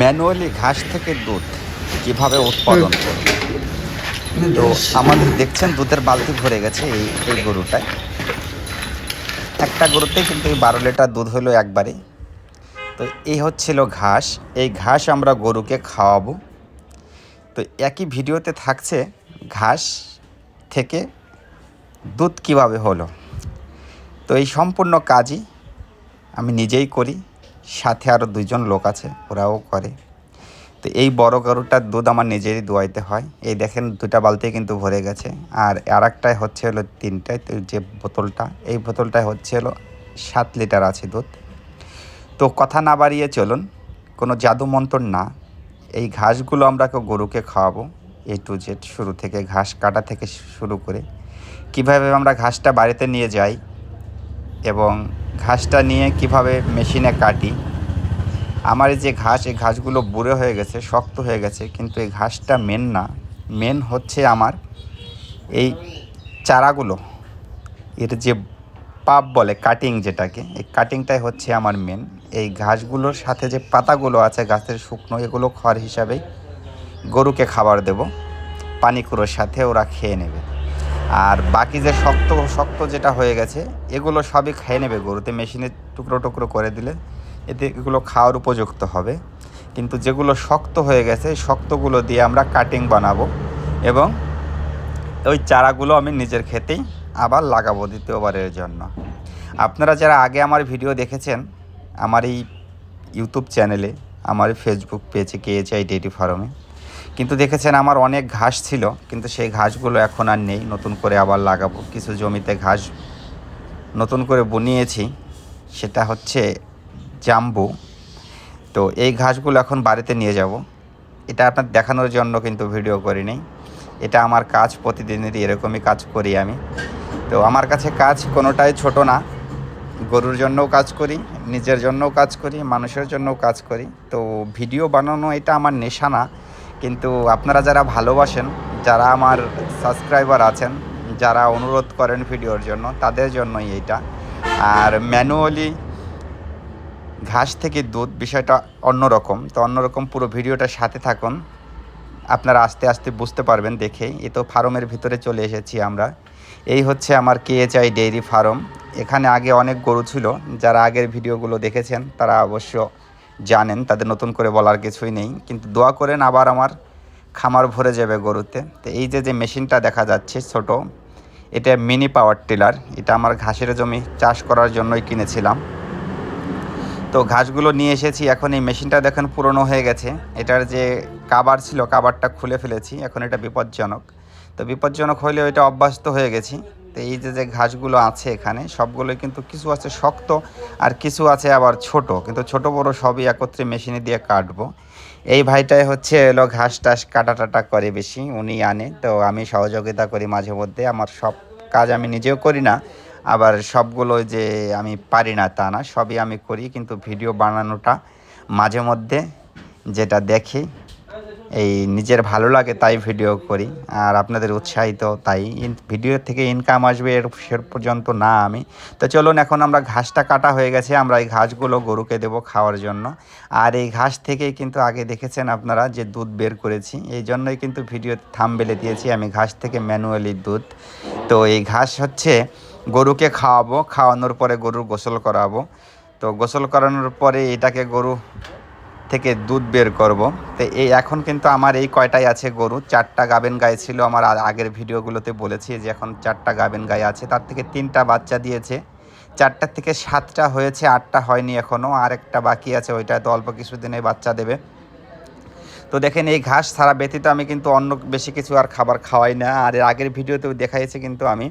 Manually ঘাস থেকে দুধ কীভাবে উৎপাদন করবে? তো আমাদের দেখছেন দুধের বালতি ভরে গেছে এই এই গরুটায়। একটা গরুতে কিন্তু এই বারো লিটার দুধ হলো একবারে। তো এই হচ্ছিল ঘাস। এই ঘাস আমরা গরুকে খাওয়াবো। তো একই ভিডিওতে থাকছে ঘাস থেকে দুধ কীভাবে হলো। তো এই সম্পূর্ণ কাজই আমি নিজেই করি। সাথে আরও দুইজন লোক আছে, ওরাও করে। তো এই বড় গরুটার দুধ আমার নিজেরই দোয়াইতে হয়। এই দেখেন দুটা বালতি কিন্তু ভরে গেছে। আর আর একটাই হচ্ছে হলো তিনটায় যে বোতলটা, এই বোতলটায় হচ্ছে হলো সাত লিটার আছে দুধ। তো কথা না বাড়িয়ে চলুন, কোনো জাদু মন্ত্র না। এই ঘাসগুলো আমরা গরুকে খাওয়াবো, এ টু জেড, শুরু থেকে ঘাস কাটা থেকে শুরু করে। কীভাবে আমরা ঘাসটা বাড়িতে নিয়ে যাই এবং ঘাসটা নিয়ে কীভাবে মেশিনে কাটি। আমার যে ঘাস, এই ঘাসগুলো বুড়ে হয়ে গেছে, শক্ত হয়ে গেছে, কিন্তু এই ঘাসটা মেন না। মেন হচ্ছে আমার এই চারাগুলো। এর যে পাপ বলে কাটিং যেটাকে, এই কাটিংটাই হচ্ছে আমার মেন এই ঘাসগুলোর সাথে যে পাতাগুলো আছে, গাছের শুকনো, এগুলো খড় হিসাবেই গরুকে খাবার দেব। পানিকুড়োর সাথে ওরা খেয়ে নেবে। আর বাকি যে শক্ত শক্ত যেটা হয়ে গেছে, এগুলো সবই খেয়ে নেবে গরুতে মেশিনে টুকরো টুকরো করে দিলে এতে এগুলো খাওয়ার উপযুক্ত হবে। কিন্তু যেগুলো শক্ত হয়ে গেছে শক্তগুলো দিয়ে আমরা কাটিং বানাবো এবং ওই চারাগুলো আমি নিজের খেতেই আবার লাগাবো দ্বিতীয়বারের জন্য। আপনারা যারা আগে আমার ভিডিও দেখেছেন, আমার এই ইউটিউব চ্যানেলে আমার ফেসবুক পেজে কেএচআই ডেটি ফার্মে কিন্তু দেখেছেন আমার অনেক ঘাস ছিল, কিন্তু সেই ঘাসগুলো এখন আর নেই, নতুন করে আবার লাগাবো। কিছু জমিতে ঘাস নতুন করে বুনিয়েছি, সেটা হচ্ছে জাম্বু। তো এই ঘাসগুলো এখন বাড়িতে নিয়ে যাব। এটা আপনার দেখানোর জন্য কিন্তু ভিডিও করি নেই এটা আমার কাজ, প্রতিদিনেরই এরকমই কাজ করি আমি। তো আমার কাছে কাজ কোনোটাই ছোট না। গরুর জন্যও কাজ করি, নিজের জন্যও কাজ করি, মানুষের জন্যও কাজ করি। তো ভিডিও বানানো এটা আমার নেশা না। কিন্তু আপনারা যারা ভালোবাসেন, যারা আমার সাবস্ক্রাইবার আছেন, যারা অনুরোধ করেন ভিডিওর জন্য, তাদের জন্যই এইটা। আর ম্যানুয়ালি ঘাস থেকে দুধ বিষয়টা অন্যরকম। তো অন্যরকম পুরো ভিডিওটার সাথে থাকুন। আপনারা আস্তে আস্তে বুঝতে পারবেন দেখেই। এ তো ফার্মের ভিতরে চলে এসেছি আমরা। এই হচ্ছে আমার কেএচআই ডেইরি ফার্ম। এখানে আগে অনেক গরু ছিল। যারা আগের ভিডিওগুলো দেখেছেন, তারা অবশ্য জানেন, তাদের নতুন করে বলার কিছুই নেই। কিন্তু দোয়া করেন আবার আমার খামার ভরে যাবে গরুতে। তো এই যে যে মেশিনটা দেখা যাচ্ছে ছোট, এটা মিনি পাওয়ার টিলার। এটা আমার ঘাসের জমি চাষ করার জন্যই কিনেছিলাম। তো ঘাসগুলো নিয়ে এসেছি। এখন এই মেশিনটা দেখেন পুরনো হয়ে গেছে। এটার যে কাবার ছিল, কাবারটা খুলে ফেলেছি। এখন এটা বিপজ্জনক। তো বিপজ্জনক হলেও এটা অভ্যস্ত হয়ে গেছি। তো এই যে যে ঘাসগুলো আছে এখানে সবগুলোই কিন্তু কিছু আছে শক্ত আর কিছু আছে আবার ছোট। কিন্তু ছোট বড় সবই একত্রে মেশিনে দিয়ে কাটবো। এই ভাইটাই হচ্ছে এলো ঘাস টাস কাটা টাটা করে বেশি, উনি আনে। তো আমি সহযোগিতা করি মাঝে মধ্যে, আমার সব কাজ আমি নিজেও করি না, আবার সবগুলো যে আমি পারি না তা না, সবই আমি করি। কিন্তু ভিডিও বানানোটা মাঝে মধ্যে যেটা দেখি এই নিজের ভালো লাগে তাই ভিডিও করি। আর আপনাদের উৎসাহিত তাই। ভিডিও থেকে ইনকাম আসবে এর, সে পর্যন্ত না আমি। তো চলুন এখন আমরা ঘাসটা কাটা হয়ে গেছে, আমরা এই ঘাসগুলো গরুকে দেবো খাওয়ার জন্য। আর এই ঘাস থেকেই কিন্তু আগে দেখেছেন আপনারা যে দুধ বের করেছি। এই জন্যই কিন্তু ভিডিও থামবেলে দিয়েছি, আমি ঘাস থেকে ম্যানুয়ালি দুধ। তো এই ঘাস হচ্ছে গরুকে খাওয়াবো, খাওয়ানোর পরে গরুর গোসল করাবো। তো গোসল করানোর পরে এটাকে গরু থেকে দুধ বের করব। তো এই এখন কিন্তু আমার এই কয়টাই আছে গরু, চারটা গাবেন গায়ে ছিল আমার আগের ভিডিওগুলোতে বলেছি যে এখন চারটা গাবেন গায়ে আছে, তার থেকে তিনটা বাচ্চা দিয়েছে। চারটার থেকে সাতটা হয়েছে, আটটা হয়নি এখনও আর একটা বাকি আছে, ওইটা তো অল্প কিছুদিনে বাচ্চা দেবে। তো দেখেন এই ঘাস ছাড়া ব্যতীত আমি কিন্তু অন্য বেশি কিছু আর খাবার খাওয়াই না। আর এর আগের ভিডিওতেও দেখাইছে কিন্তু আমি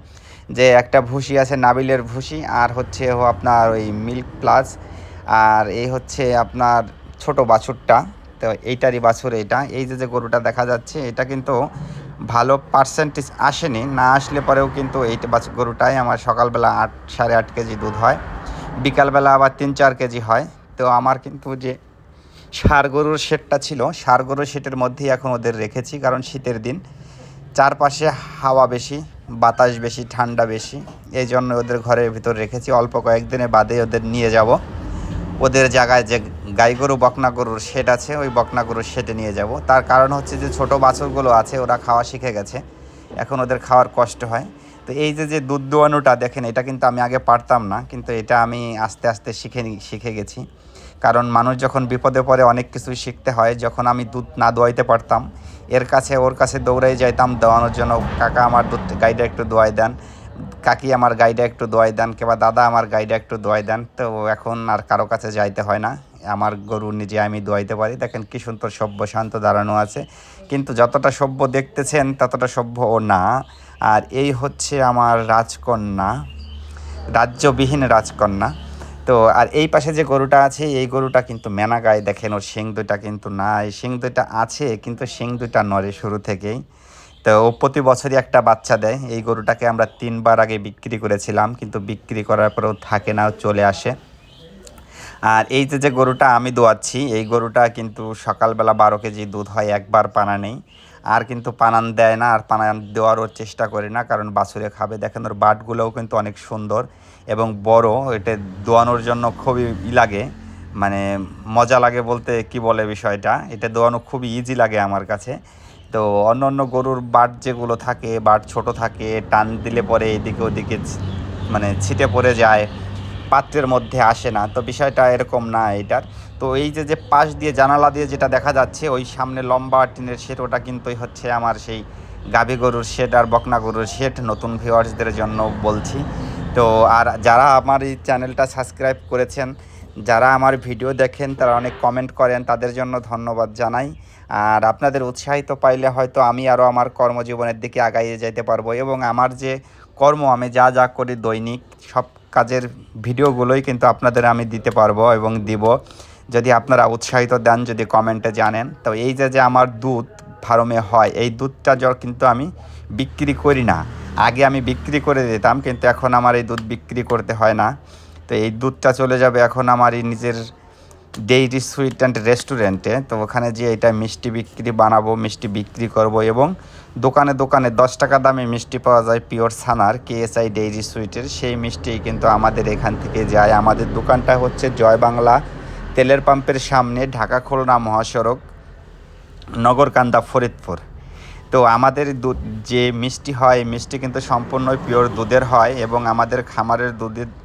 যে একটা ভুসি আছে, নাবিলের ভুসি, আর হচ্ছে আপনার ওই মিল্ক প্লাস, আর এই হচ্ছে আপনার ছোট বাছুরটা। তো এইটারই বাছুর এটা। এই যে যে গরুটা দেখা যাচ্ছে, এটা কিন্তু ভালো পার্সেন্টেজ আসেনি। না আসলে পরেও কিন্তু বাছুর গরুটাই আমার সকালবেলা আট, সাড়ে আট কেজি দুধ হয়। বিকালবেলা আবার তিন, চার কেজি হয়। তো আমার কিন্তু যে ষাড় গরুর শেডটা ছিল ষাড় গরুর শেডের মধ্যেই এখন ওদের রেখেছি, কারণ শীতের দিন। চারপাশে হাওয়া বেশি, বাতাস বেশি, ঠান্ডা বেশি। এই জন্য ওদের ঘরের ভিতর রেখেছি। অল্প কয়েকদিনে বাদে ওদের নিয়ে যাব। ওদের জায়গায় যে গাই গরু, বকনা গরুর শেড আছে, ওই বকনা গরুর শেডে নিয়ে যাব। তার কারণ হচ্ছে যে ছোট বাছুরগুলো আছে, ওরা খাওয়া শিখে গেছে। এখন ওদের খাওয়ার কষ্ট হয়। তো এই যে যে দুধ দোয়ানোটা, দেখেন, এটা কিন্তু আমি আগে পারতাম না, কিন্তু এটা আমি আস্তে আস্তে শিখে শিখে গেছি। কারণ মানুষ যখন বিপদে পড়ে, অনেক কিছুই শিখতে হয়। যখন আমি দুধ না দোয়াইতে পারতাম, এর কাছে, ওর কাছে দৌড়াই যাইতাম, দোয়ানোর জন্য কাকা আমার দুধ গাইটা একটু দোয়াই দেন। কাকি আমার গাইডা একটু দোয়াই দেন, কিংবা দাদা আমার গাইডা একটু দোয়াই দেন, তো এখন আর কারও কাছে যাইতে হয় না। আমার গরু নিজে আমি দোয়াইতে পারি। দেখেন কি সুন্দর সভ্য, শান্ত দাঁড়ানো আছে। কিন্তু যতটা সভ্য দেখতেছেন, ততটা সভ্য ও না। আর এই হচ্ছে আমার রাজকন্যা, রাজ্যবিহীন রাজকন্যা। তো আর এই পাশে যে গরুটা আছে, এই গরুটা কিন্তু মেনা গায়ে, দেখেন ওর শিং দুইটা কিন্তু নাই। শিং দুইটা আছে, কিন্তু শিং দুইটা নড়ে শুরু থেকেই। তো ও প্রতি বছরই একটা বাচ্চা দেয়। এই গরুটাকে আমরা তিনবার আগে বিক্রি করেছিলাম, কিন্তু বিক্রি করার পরেও থাকে না, চলে আসে। আর এই যে যে গরুটা আমি দোয়াচ্ছি, এই গরুটা কিন্তু সকালবেলা বারো কেজি দুধ হয়, একবার পানা নেই। আর কিন্তু পানান দেয় না, আর পানান দেওয়ারও চেষ্টা করি না, কারণ বাছুরে খাবে। দেখেন ওর বাটগুলোও কিন্তু অনেক সুন্দর এবং বড়, এটা দোয়ানোর জন্য খুবই ই লাগে। মানে মজা লাগে বলতে কি বলে বিষয়টা? এটা দোয়ানো খুবই ইজি লাগে আমার কাছে। তো অন্য অন্য গরুর বাট যেগুলো থাকে, বাট ছোট থাকে, টান দিলে পরে এদিকে ওদিকে মানে ছিটে পড়ে যায়, পাত্রের মধ্যে আসে না। তো বিষয়টা এরকম না এটার। তো এই যে যে পাশ দিয়ে, জানালা দিয়ে যেটা দেখা যাচ্ছে, ওই সামনে লম্বা টিনের শেড, ওটা কিন্তু হচ্ছে আমার সেই গাভী গরুর শেড আর বকনা গরুর শেড, নতুন ভিউয়ার্সদের জন্য বলছি। তো আর যারা আমার এই চ্যানেলটা সাবস্ক্রাইব করেছেন যারা আমার ভিডিও দেখেন, তারা অনেক কমেন্ট করেন, তাদের জন্য ধন্যবাদ জানাই। আর আপনাদের উৎসাহিত পাইলে হয়তো আমি আরও আমার কর্মজীবনের দিকে আগাইয়ে যেতে পারব এবং আমার যে কর্ম, আমি যা যা করি দৈনিক, সব কাজের ভিডিওগুলোই কিন্তু আপনাদের আমি দিতে পারব এবং দিব। যদি আপনারা উৎসাহিত দেন, যদি কমেন্টে জানেন। তো এই যে যে আমার দুধ ফার্মে হয়, এই দুধটা য- কিন্তু আমি বিক্রি করি না। আগে আমি বিক্রি করে দিতাম, কিন্তু এখন আমার এই দুধ বিক্রি করতে হয় না। তো এই দুধটা চলে যাবে এখন আমার এই নিজের ডেইরি সুইট অ্যান্ড রেস্টুরেন্টে তো ওখানে যে এটা মিষ্টি বিক্রি বানাবো, মিষ্টি বিক্রি করব এবং দোকানে দোকানে দশ টাকা দামে মিষ্টি পাওয়া যায় পিওর ছানার কেএসআই ডেইরি সুইটের সেই মিষ্টি কিন্তু আমাদের এখান থেকে যায়। আমাদের দোকানটা হচ্ছে জয় বাংলা তেলের পাম্পের সামনে, ঢাকা খুলনা মহাসড়ক, নগরকান্দা, ফরিদপুর। তো আমাদের দুধ, যে মিষ্টি হয় মিষ্টি কিন্তু সম্পূর্ণ পিওর দুধের হয় এবং আমাদের খামারের দুধের